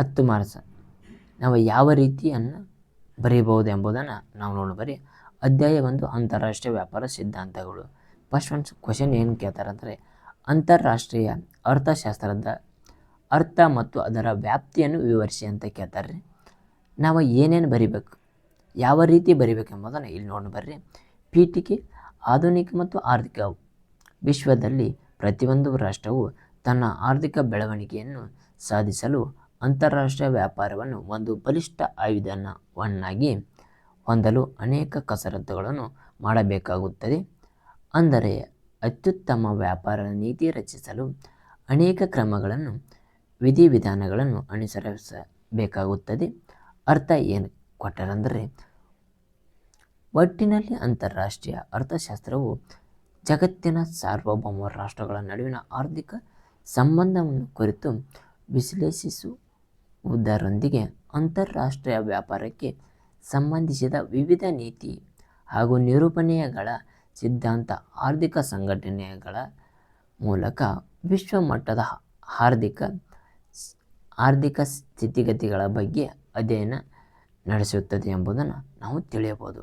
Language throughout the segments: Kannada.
ಹತ್ತು ಮಾರ್ಸ ನಾವು ಯಾವ ರೀತಿಯನ್ನು ಬರೀಬಹುದು ಎಂಬುದನ್ನು ನಾವು ನೋಡಬರಿ ಅಧ್ಯಾಯ ಒಂದು ಅಂತಾರಾಷ್ಟ್ರೀಯ ವ್ಯಾಪಾರ ಸಿದ್ಧಾಂತಗಳು. ಫಸ್ಟ್ ಒಂದು ಕ್ವಶನ್ ಏನು ಕೇಳ್ತಾರೆ ಅಂದರೆ, ಅಂತಾರಾಷ್ಟ್ರೀಯ ಅರ್ಥಶಾಸ್ತ್ರದ ಅರ್ಥ ಮತ್ತು ಅದರ ವ್ಯಾಪ್ತಿಯನ್ನು ವಿವರಿಸಿ ಅಂತ ಕೇಳ್ತಾರೆ. ನಾವು ಏನೇನು ಬರಿಬೇಕು, ಯಾವ ರೀತಿ ಬರಿಬೇಕು ಎಂಬುದನ್ನು ಇಲ್ಲಿ ನೋಡಿ. ಬರ್ರಿ ಪೀಠಿಕೆ, ಆಧುನಿಕ ಮತ್ತು ಆರ್ಥಿಕ ವಿಶ್ವದಲ್ಲಿ ಪ್ರತಿಯೊಂದು ರಾಷ್ಟ್ರವು ತನ್ನ ಆರ್ಥಿಕ ಬೆಳವಣಿಗೆಯನ್ನು ಸಾಧಿಸಲು ಅಂತಾರಾಷ್ಟ್ರೀಯ ವ್ಯಾಪಾರವನ್ನು ಒಂದು ಬಲಿಷ್ಠ ಆಯುಧವನ್ನಾಗಿ ಹೊಂದಲು ಅನೇಕ ಕಸರತ್ತುಗಳನ್ನು ಮಾಡಬೇಕಾಗುತ್ತದೆ. ಅಂದರೆ ಅತ್ಯುತ್ತಮ ವ್ಯಾಪಾರ ನೀತಿ ರಚಿಸಲು ಅನೇಕ ಕ್ರಮಗಳನ್ನು, ವಿಧಿವಿಧಾನಗಳನ್ನು ಅನುಸರಿಸಬೇಕಾಗುತ್ತದೆ. ಅರ್ಥ ಏನು ಕೊಟ್ಟರೆಂದರೆ, ಒಟ್ಟಿನಲ್ಲಿ ಅಂತಾರಾಷ್ಟ್ರೀಯ ಅರ್ಥಶಾಸ್ತ್ರವು ಜಗತ್ತಿನ ಸಾರ್ವಭೌಮ ರಾಷ್ಟ್ರಗಳ ನಡುವಿನ ಆರ್ಥಿಕ ಸಂಬಂಧವನ್ನು ಕುರಿತು ವಿಶ್ಲೇಷಿಸುವುದರೊಂದಿಗೆ ಅಂತಾರಾಷ್ಟ್ರೀಯ ವ್ಯಾಪಾರಕ್ಕೆ ಸಂಬಂಧಿಸಿದ ವಿವಿಧ ನೀತಿ ಹಾಗೂ ನಿರೂಪಣೆಗಳ ಸಿದ್ಧಾಂತ ಆರ್ಥಿಕ ಸಂಘಟನೆಗಳ ಮೂಲಕ ವಿಶ್ವಮಟ್ಟದ ಆರ್ಥಿಕ ಆರ್ಥಿಕ ಸ್ಥಿತಿಗತಿಗಳ ಬಗ್ಗೆ ಅಧ್ಯಯನ ನಡೆಸುತ್ತದೆ ಎಂಬುದನ್ನು ನಾವು ತಿಳಿಯಬಹುದು.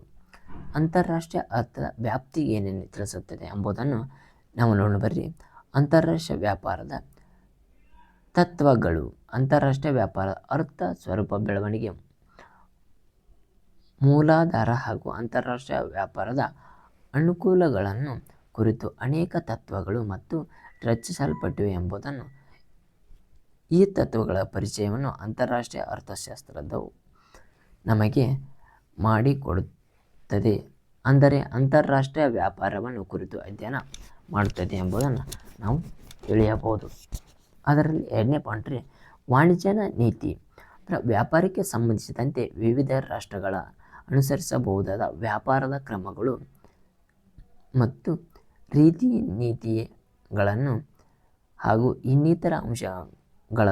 ಅಂತಾರಾಷ್ಟ್ರೀಯ ಅರ್ಥದ ವ್ಯಾಪ್ತಿ ಏನೇನು ತಿಳಿಸುತ್ತದೆ ಎಂಬುದನ್ನು ನಾವು ನೋಡಬರ್ರಿ ಅಂತಾರಾಷ್ಟ್ರೀಯ ವ್ಯಾಪಾರದ ತತ್ವಗಳು. ಅಂತಾರಾಷ್ಟ್ರೀಯ ವ್ಯಾಪಾರ, ಅರ್ಥ ಸ್ವರೂಪ ಬೆಳವಣಿಗೆ, ಮೂಲಾಧಾರ ಹಾಗೂ ಅಂತಾರಾಷ್ಟ್ರೀಯ ವ್ಯಾಪಾರದ ಅನುಕೂಲಗಳನ್ನು ಕುರಿತು ಅನೇಕ ತತ್ವಗಳು ಮತ್ತು ರಚಿಸಲ್ಪಟ್ಟಿವೆ ಎಂಬುದನ್ನು ಈ ತತ್ವಗಳ ಪರಿಚಯವನ್ನು ಅಂತಾರಾಷ್ಟ್ರೀಯ ಅರ್ಥಶಾಸ್ತ್ರದವು ನಮಗೆ ಮಾಡಿಕೊಡುತ್ತದೆ. ಅಂದರೆ ಅಂತಾರಾಷ್ಟ್ರೀಯ ವ್ಯಾಪಾರವನ್ನು ಕುರಿತು ಅಧ್ಯಯನ ಮಾಡುತ್ತದೆ ಎಂಬುದನ್ನು ನಾವು ತಿಳಿಯಬಹುದು. ಅದರಲ್ಲಿ ಎರಡನೇ ಪಾಯಿಂಟ್ ರೀ ವಾಣಿಜ್ಯನ ನೀತಿ. ವ್ಯಾಪಾರಕ್ಕೆ ಸಂಬಂಧಿಸಿದಂತೆ ವಿವಿಧ ರಾಷ್ಟ್ರಗಳ ಅನುಸರಿಸಬಹುದಾದ ವ್ಯಾಪಾರದ ಕ್ರಮಗಳು ಮತ್ತು ರೀತಿ ನೀತಿಗಳನ್ನು ಹಾಗೂ ಇನ್ನಿತರ ಅಂಶಗಳ,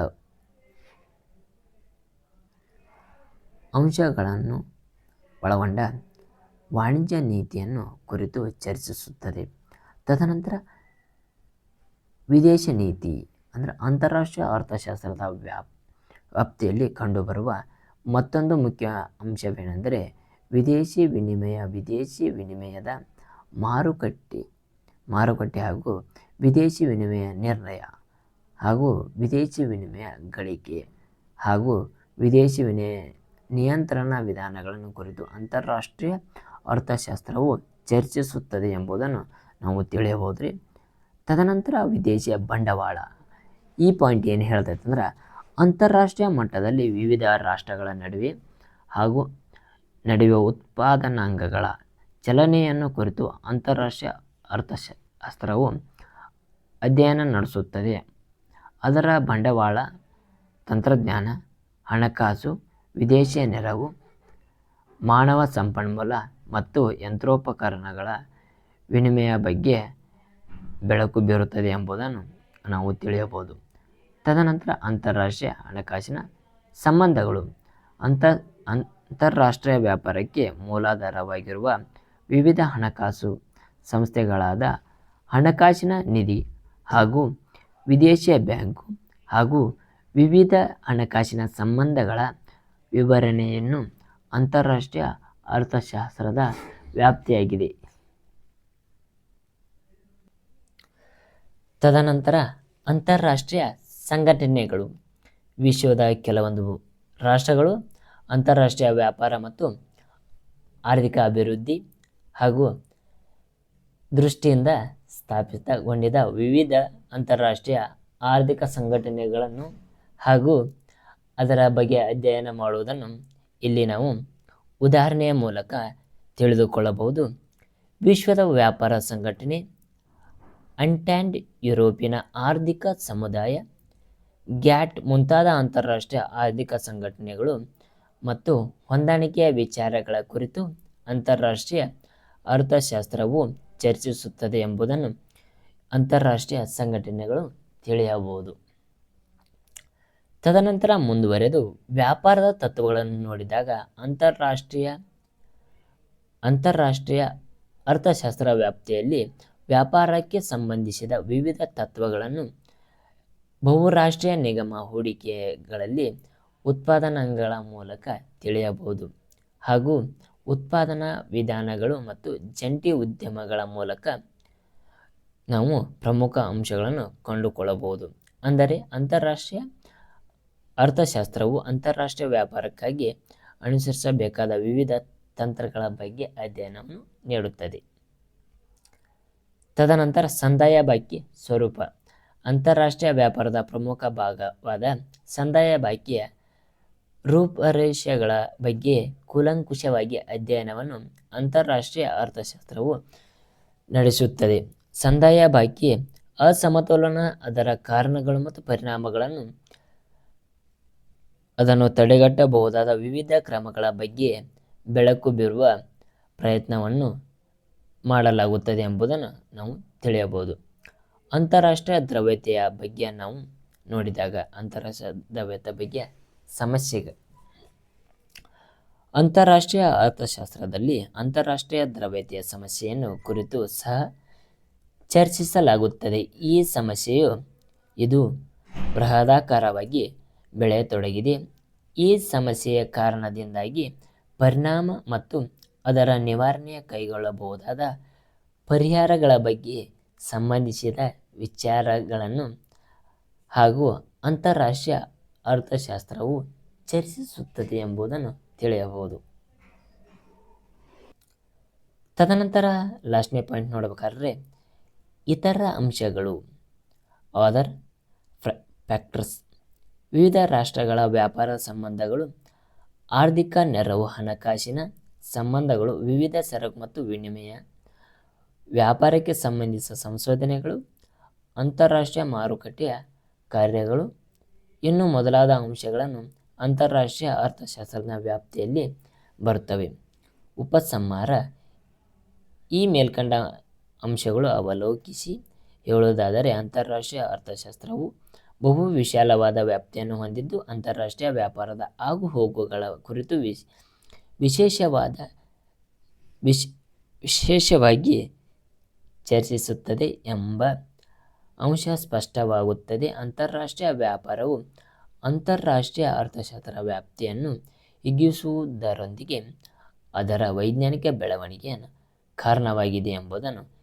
ಅಂಶಗಳನ್ನು ಒಳಗೊಂಡ ವಾಣಿಜ್ಯ ನೀತಿಯನ್ನು ಕುರಿತು ಚರ್ಚಿಸುತ್ತದೆ. ತದನಂತರ ವಿದೇಶ ನೀತಿ. ಅಂದರೆ ಅಂತಾರಾಷ್ಟ್ರೀಯ ಅರ್ಥಶಾಸ್ತ್ರದ ವ್ಯಾಪ್, ವ್ಯಾಪ್ತಿಯಲ್ಲಿ ಕಂಡುಬರುವ ಮತ್ತೊಂದು ಮುಖ್ಯ ಅಂಶವೇನೆಂದರೆ ವಿದೇಶಿ ವಿನಿಮಯ, ವಿದೇಶಿ ವಿನಿಮಯದ ಮಾರುಕಟ್ಟೆ ಮಾರುಕಟ್ಟೆ ಹಾಗೂ ವಿದೇಶಿ ವಿನಿಮಯ ನಿರ್ಣಯ ಹಾಗೂ ವಿದೇಶಿ ವಿನಿಮಯ ಗಳಿಕೆ ಹಾಗೂ ವಿದೇಶಿ ವಿನಿಮಯ ನಿಯಂತ್ರಣ ವಿಧಾನಗಳನ್ನು ಕುರಿತು ಅಂತಾರಾಷ್ಟ್ರೀಯ ಅರ್ಥಶಾಸ್ತ್ರವು ಚರ್ಚಿಸುತ್ತದೆ ಎಂಬುದನ್ನು ನಾವು ತಿಳಿಯಬಹುದು ರೀ ತದನಂತರ ವಿದೇಶಿಯ ಬಂಡವಾಳ ಈ ಪಾಯಿಂಟ್ ಏನು ಹೇಳ್ತೈತೆ ಅಂದ್ರೆ ಅಂತಾರಾಷ್ಟ್ರೀಯ ಮಟ್ಟದಲ್ಲಿ ವಿವಿಧ ರಾಷ್ಟ್ರಗಳ ನಡುವೆ ಹಾಗೂ ನಡೆಯುವ ಉತ್ಪಾದನಾಂಗಗಳ ಚಲನೆಯನ್ನು ಕುರಿತು ಅಂತಾರಾಷ್ಟ್ರೀಯ ಅರ್ಥಶಾಸ್ತ್ರವು ಅಧ್ಯಯನ ನಡೆಸುತ್ತದೆ. ಅದರ ಬಂಡವಾಳ, ತಂತ್ರಜ್ಞಾನ, ಹಣಕಾಸು, ವಿದೇಶಿ ನೆರವು, ಮಾನವ ಸಂಪನ್ಮೂಲ ಮತ್ತು ಯಂತ್ರೋಪಕರಣಗಳ ವಿನಿಮಯ ಬಗ್ಗೆ ಬೆಳಕು ಬೀರುತ್ತದೆ ಎಂಬುದನ್ನು ನಾವು ತಿಳಿಯಬಹುದು. ತದನಂತರ ಅಂತಾರಾಷ್ಟ್ರೀಯ ಹಣಕಾಸಿನ ಸಂಬಂಧಗಳು. ಅಂತ ಅಂತಾರಾಷ್ಟ್ರೀಯ ವ್ಯಾಪಾರಕ್ಕೆ ಮೂಲಾಧಾರವಾಗಿರುವ ವಿವಿಧ ಹಣಕಾಸು ಸಂಸ್ಥೆಗಳಾದ ಹಣಕಾಸಿನ ನಿಧಿ ಹಾಗೂ ವಿದೇಶಿಯ ಬ್ಯಾಂಕು ಹಾಗೂ ವಿವಿಧ ಹಣಕಾಸಿನ ಸಂಬಂಧಗಳ ವಿವರಣೆಯನ್ನು ಅಂತಾರಾಷ್ಟ್ರೀಯ ಅರ್ಥಶಾಸ್ತ್ರದ ವ್ಯಾಪ್ತಿಯಾಗಿದೆ. ತದನಂತರ ಅಂತಾರಾಷ್ಟ್ರೀಯ ಸಂಘಟನೆಗಳು, ವಿಶ್ವದ ಕೆಲವೊಂದು ರಾಷ್ಟ್ರಗಳು, ಅಂತಾರಾಷ್ಟ್ರೀಯ ವ್ಯಾಪಾರ ಮತ್ತು ಆರ್ಥಿಕ ಅಭಿವೃದ್ಧಿ ಹಾಗೂ ದೃಷ್ಟಿಯಿಂದ ಸ್ಥಾಪಿತಗೊಂಡಿದ್ದ ವಿವಿಧ ಅಂತಾರಾಷ್ಟ್ರೀಯ ಆರ್ಥಿಕ ಸಂಘಟನೆಗಳನ್ನು ಹಾಗೂ ಅದರ ಬಗ್ಗೆ ಅಧ್ಯಯನ ಮಾಡುವುದನ್ನು ಇಲ್ಲಿ ನಾವು ಉದಾಹರಣೆಯ ಮೂಲಕ ತಿಳಿದುಕೊಳ್ಳಬಹುದು. ವಿಶ್ವದ ವ್ಯಾಪಾರ ಸಂಘಟನೆ ಅಂಟ್ಯಾಂಡ್ ಯುರೋಪಿನ ಆರ್ಥಿಕ ಸಮುದಾಯ ಗ್ಯಾಟ್ ಮುಂತಾದ ಅಂತಾರಾಷ್ಟ್ರೀಯ ಆರ್ಥಿಕ ಸಂಘಟನೆಗಳು ಮತ್ತು ಹೊಂದಾಣಿಕೆಯ ವಿಚಾರಗಳ ಕುರಿತು ಅಂತಾರಾಷ್ಟ್ರೀಯ ಅರ್ಥಶಾಸ್ತ್ರವು ಚರ್ಚಿಸುತ್ತದೆ ಎಂಬುದನ್ನು ಅಂತಾರಾಷ್ಟ್ರೀಯ ಸಂಘಟನೆಗಳು ತಿಳಿಯಬಹುದು. ತದನಂತರ ಮುಂದುವರೆದು ವ್ಯಾಪಾರದ ತತ್ವಗಳನ್ನು ನೋಡಿದಾಗ ಅಂತಾರಾಷ್ಟ್ರೀಯ ಅಂತಾರಾಷ್ಟ್ರೀಯ ಅರ್ಥಶಾಸ್ತ್ರ ವ್ಯಾಪ್ತಿಯಲ್ಲಿ ವ್ಯಾಪಾರಕ್ಕೆ ಸಂಬಂಧಿಸಿದ ವಿವಿಧ ತತ್ವಗಳನ್ನು ಬಹುರಾಷ್ಟ್ರೀಯ ನಿಗಮ ಹೂಡಿಕೆಗಳಲ್ಲಿ ಉತ್ಪಾದನಾಂಗಗಳ ಮೂಲಕ ತಿಳಿಯಬಹುದು. ಹಾಗೂ ಉತ್ಪಾದನಾ ವಿಧಾನಗಳು ಮತ್ತು ಜಂಟಿ ಉದ್ಯಮಗಳ ಮೂಲಕ ನಾವು ಪ್ರಮುಖ ಅಂಶಗಳನ್ನು ಕಂಡುಕೊಳ್ಳಬಹುದು. ಅಂದರೆ ಅಂತಾರಾಷ್ಟ್ರೀಯ ಅರ್ಥಶಾಸ್ತ್ರವು ಅಂತಾರಾಷ್ಟ್ರೀಯ ವ್ಯಾಪಾರಕ್ಕಾಗಿ ಅನುಸರಿಸಬೇಕಾದ ವಿವಿಧ ತಂತ್ರಗಳ ಬಗ್ಗೆ ಅಧ್ಯಯನವನ್ನು ನೀಡುತ್ತದೆ. ತದನಂತರ ಸಂದಾಯ ಬಾಕಿ ಸ್ವರೂಪ. ಅಂತಾರಾಷ್ಟ್ರೀಯ ವ್ಯಾಪಾರದ ಪ್ರಮುಖ ಭಾಗವಾದ ಸಂದಾಯ ಬಾಕಿಯ ರೂಪರೇಷೆಗಳ ಬಗ್ಗೆ ಕೂಲಂಕುಷವಾಗಿ ಅಧ್ಯಯನವನ್ನು ಅಂತಾರಾಷ್ಟ್ರೀಯ ಅರ್ಥಶಾಸ್ತ್ರವು ನಡೆಸುತ್ತದೆ. ಸಂದಾಯ ಬಾಕಿ ಅಸಮತೋಲನ, ಅದರ ಕಾರಣಗಳು ಮತ್ತು ಪರಿಣಾಮಗಳನ್ನು ಅದನ್ನು ತಡೆಗಟ್ಟಬಹುದಾದ ವಿವಿಧ ಕ್ರಮಗಳ ಬಗ್ಗೆ ಬೆಳಕು ಬೀರುವ ಪ್ರಯತ್ನವನ್ನು ಮಾಡಲಾಗುತ್ತದೆ ಎಂಬುದನ್ನು ನಾವು ತಿಳಿಯಬಹುದು. ಅಂತಾರಾಷ್ಟ್ರೀಯ ದ್ರವ್ಯತೆಯ ಬಗ್ಗೆ ನಾವು ನೋಡಿದಾಗ ಅಂತಾರಾಷ್ಟ್ರೀಯ ದ್ರವ್ಯತೆ ಬಗ್ಗೆ ಸಮಸ್ಯೆಗಳು ಅಂತಾರಾಷ್ಟ್ರೀಯ ಅರ್ಥಶಾಸ್ತ್ರದಲ್ಲಿ ಅಂತಾರಾಷ್ಟ್ರೀಯ ದ್ರವ್ಯತೆಯ ಸಮಸ್ಯೆಯನ್ನು ಕುರಿತು ಸಹ ಚರ್ಚಿಸಲಾಗುತ್ತದೆ. ಈ ಸಮಸ್ಯೆಯು ಇದು ಬೃಹದಾಕಾರವಾಗಿ ಬೆಳೆಯತೊಡಗಿದೆ. ಈ ಸಮಸ್ಯೆಯ ಕಾರಣದಿಂದಾಗಿ ಪರಿಣಾಮ ಮತ್ತು ಅದರ ನಿವಾರಣೆಯ ಕೈಗೊಳ್ಳಬಹುದಾದ ಪರಿಹಾರಗಳ ಬಗ್ಗೆ ಸಂಬಂಧಿಸಿದ ವಿಚಾರಗಳನ್ನು ಹಾಗೂ ಅಂತಾರಾಷ್ಟ್ರೀಯ ಅರ್ಥಶಾಸ್ತ್ರವು ಚರ್ಚಿಸುತ್ತದೆ ಎಂಬುದನ್ನು ತಿಳಿಯಬಹುದು. ತದನಂತರ ಲಾಸ್ಟ್ನೇ ಪಾಯಿಂಟ್ ನೋಡಬೇಕಾದ್ರೆ ಇತರ ಅಂಶಗಳು, ಅದರ್ ಫ್ಯಾಕ್ಟರ್ಸ್, ವಿವಿಧ ರಾಷ್ಟ್ರಗಳ ವ್ಯಾಪಾರ ಸಂಬಂಧಗಳು, ಆರ್ಥಿಕ ನೆರವು ಹಣಕಾಸಿನ ಸಂಬಂಧಗಳು, ವಿವಿಧ ಸರಕು ಮತ್ತು ವಿನಿಮಯ ವ್ಯಾಪಾರಕ್ಕೆ ಸಂಬಂಧಿಸಿದ ಸಂಶೋಧನೆಗಳು, ಅಂತಾರಾಷ್ಟ್ರೀಯ ಮಾರುಕಟ್ಟೆಯ ಕಾರ್ಯಗಳು, ಇನ್ನೂ ಮೊದಲಾದ ಅಂಶಗಳನ್ನು ಅಂತಾರಾಷ್ಟ್ರೀಯ ಅರ್ಥಶಾಸ್ತ್ರದ ವ್ಯಾಪ್ತಿಯಲ್ಲಿ ಬರುತ್ತವೆ. ಉಪಸಂಹಾರ, ಈ ಮೇಲ್ಕಂಡ ಅಂಶಗಳು ಅವಲೋಕಿಸಿ ಹೇಳುವುದಾದರೆ, ಅಂತಾರಾಷ್ಟ್ರೀಯ ಅರ್ಥಶಾಸ್ತ್ರವು ಬಹು ವಿಶಾಲವಾದ ವ್ಯಾಪ್ತಿಯನ್ನು ಹೊಂದಿದ್ದು, ಅಂತಾರಾಷ್ಟ್ರೀಯ ವ್ಯಾಪಾರದ ಆಗುಹೋಗುಗಳ ಕುರಿತು ವಿಶ್, ವಿಶೇಷವಾದ, ವಿಶ್, ವಿಶೇಷವಾಗಿ ಚರ್ಚಿಸುತ್ತದೆ ಎಂಬ ಅಂಶ ಸ್ಪಷ್ಟವಾಗುತ್ತದೆ. ಅಂತಾರಾಷ್ಟ್ರೀಯ ವ್ಯಾಪಾರವು ಅಂತಾರಾಷ್ಟ್ರೀಯ ಅರ್ಥಶಾಸ್ತ್ರ ವ್ಯಾಪ್ತಿಯನ್ನು ಹಿಗ್ಗಿಸುವುದರೊಂದಿಗೆ ಅದರ ವೈಜ್ಞಾನಿಕ ಬೆಳವಣಿಗೆಯನ್ನು ಕಾರಣವಾಗಿದೆ ಎಂಬುದನ್ನು